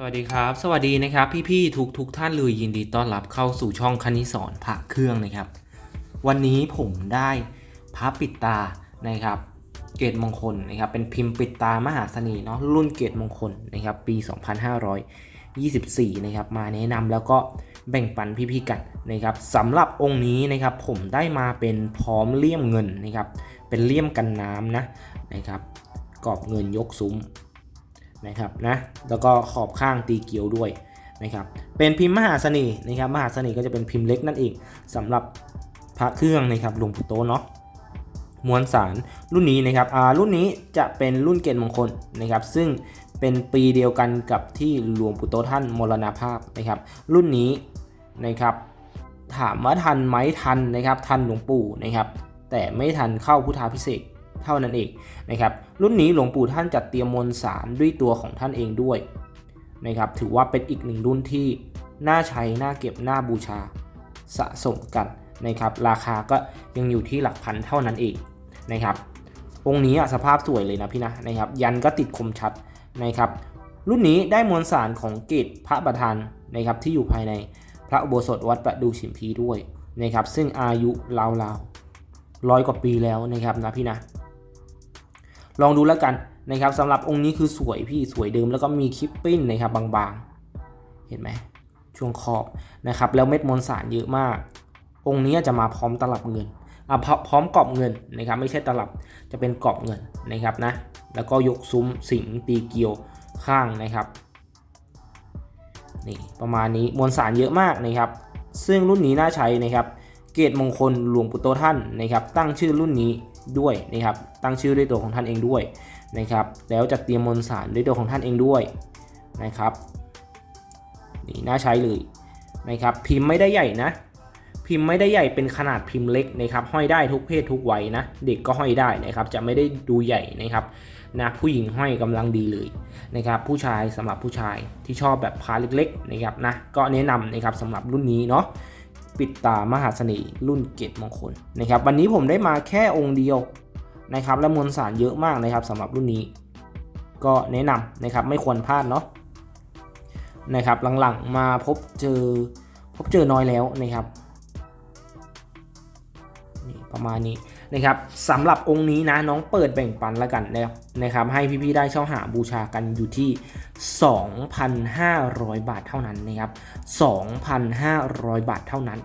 สวัสดีครับ สวัสดีนะครับ พี่ๆทุกทุกท่านเลยยินดีต้อนรับเข้าสู่ช่องคณิสอนพระเครื่องนะครับ วันนี้ผมได้พระปิดตานะครับ เกตมงคลนะครับ เป็นพิมพ์ปิดตามหาเสน่ห์เนาะรุ่นเกตมงคลนะครับ ปี 2524 นะครับ มาแนะนำแล้วก็แบ่งปันพี่ๆกันนะครับสำหรับองค์นี้นะครับ ผมได้มาเป็นพร้อมเลี่ยมเงินนะครับ เป็นเลี่ยมกันน้ำนะนะครับกรอบเงินยกซุ้ม นะครับนะแล้วก็ขอบข้างตีเกียวด้วยนะครับเป็นพิมพ์มหาเสน่ห์นะครับมหาเสน่ห์ก็จะเป็นพิมพ์เล็กนั่นเองสำหรับพระเครื่องนะครับหลวงปู่โตเนาะมวลสารรุ่นนี้นะครับอ่ารุ่นนี้จะเป็นรุ่นเกณฑ์มงคลนะครับ ซึ่งเป็นปีเดียวกันกับที่หลวงปู่โตท่านมรณภาพนะครับ รุ่นนี้นะครับ ถามว่าทันไหมทันนะครับ ทันหลวงปู่นะครับ แต่ไม่ทันเข้าพุทธาพิเศษ เท่านั้นเองนะครับ รุ่นนี้หลวงปู่ท่านจัดเตรียมมวลสารด้วยตัวของท่านเองด้วยนะครับ ถือว่าเป็นอีกหนึ่งรุ่นที่น่าใช้น่าเก็บน่าบูชาสะสมกันนะครับ ราคาก็ยังอยู่ที่หลักพันเท่านั้นเองนะครับองค์นี้สภาพสวยเลยนะพี่นะนะครับ ยันก็ติดคมชัดนะครับ รุ่นนี้ได้มวลสารของเกตพระประธานนะครับที่อยู่ภายในพระอุโบสถวัดประดูฉิมพีด้วยนะครับ ซึ่งอายุราวๆร้อยกว่าปีแล้วนะครับนะพี่นะ ลองดูแล้วกันนะครับสำหรับองค์นี้คือสวยพี่สวยเดิมแล้วก็มีคลิปปิ้นนะครับบางๆ เห็นไหมช่วงขอบนะครับแล้วเม็ดมวลสารเยอะมาก องค์นี้จะมาพร้อมตลับเงินอะพร้อพร้อมกรอบเงินนะครับไม่ใช่ตลับจะเป็นกรอบเงินนะครับนะแล้วก็ยกซุ้มสิงตีเกียวข้างนะครับนี่ประมาณนี้มวลสารเยอะมากนะครับ ซึ่งรุ่นนี้น่าใช้นะครับ เกตมงคลหลวงปู่โตท่านนะครับ ตั้งชื่อรุ่นนี้ด้วยนะครับ ตั้งชื่อด้วยตัวของท่านเองด้วยนะครับ แล้วจัดเตรียมมวลสารด้วยตัวของท่านเองด้วยนะครับนี่น่าใช้เลยนะครับ พิมพ์ไม่ได้ใหญ่นะ พิมพ์ไม่ได้ใหญ่เป็นขนาดพิมพ์เล็กนะครับ ห้อยได้ทุกเพศทุกวัยนะ เด็กก็ห้อยได้นะครับ จะไม่ได้ดูใหญ่นะครับนะผู้หญิงห้อยกำลังดีเลยนะครับ ผู้ชายสำหรับผู้ชายที่ชอบแบบพาเล็กๆนะครับนะก็แนะนำนะครับสำหรับรุ่นนี้เนาะ ปิดตามหาเสน่ห์รุ่นเกตมงคลนะครับวันนี้ผมได้มาแค่องค์เดียวนะครับและมวลสารเยอะมากนะครับสำหรับรุ่นนี้ ก็แนะนำนะครับไม่ควรพลาดเนาะนะครับหลังๆมาพบเจอพบเจอน้อยแล้วนะครับ นี่ประมาณนี้นะครับสำหรับองค์นี้นะน้องเปิดแบ่งปันแล้วกันนะครับนะครับ ให้พี่ๆได้เช่าหาบูชากันอยู่ที่ 2,500 บาทเท่านั้นนะครับ 2,500 บาทเท่านั้น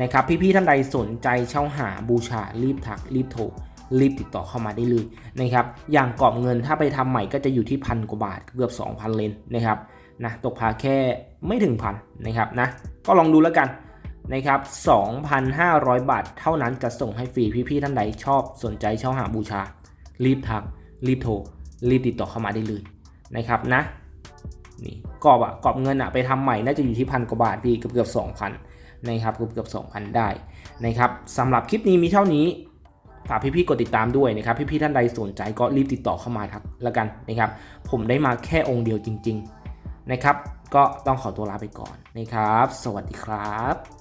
นะครับ พี่ๆท่านใดสนใจเช่าหาบูชารีบทักรีบโทรรีบติดต่อเข้ามาได้เลยนะครับ อย่างกรอบเงินถ้าไปทำใหม่ก็จะอยู่ที่พันกว่าบาทเกือบ 2,000 เลนนะครับนะตกพาแค่ไม่ถึงพันนะครับนะก็ลองดูแล้วกัน นะครับ 2,500 บาท เท่านั้นจะส่งให้ฟรีพี่ๆท่านใดชอบสนใจเช่าหาบูชา รีบทัก รีบโทร รีบติดต่อเข้ามาได้เลยนะครับนะนี่กรอบอะกรอบเงินอะไปทำใหม่น่าจะอยู่ที่พันกว่าบาทพี่เกือบเกือบสองพันนะครับเกือบเกือบสองพันได้นะครับสำหรับคลิปนี้มีเท่านี้ฝากพี่ๆกดติดตามด้วยนะครับพี่ๆท่านใดสนใจก็รีบติดต่อเข้ามาทักแล้วกันนะครับผมได้มาแค่องค์เดียวจริง ๆนะครับ ก็ต้องขอตัวลาไปก่อนนะครับ สวัสดีครับ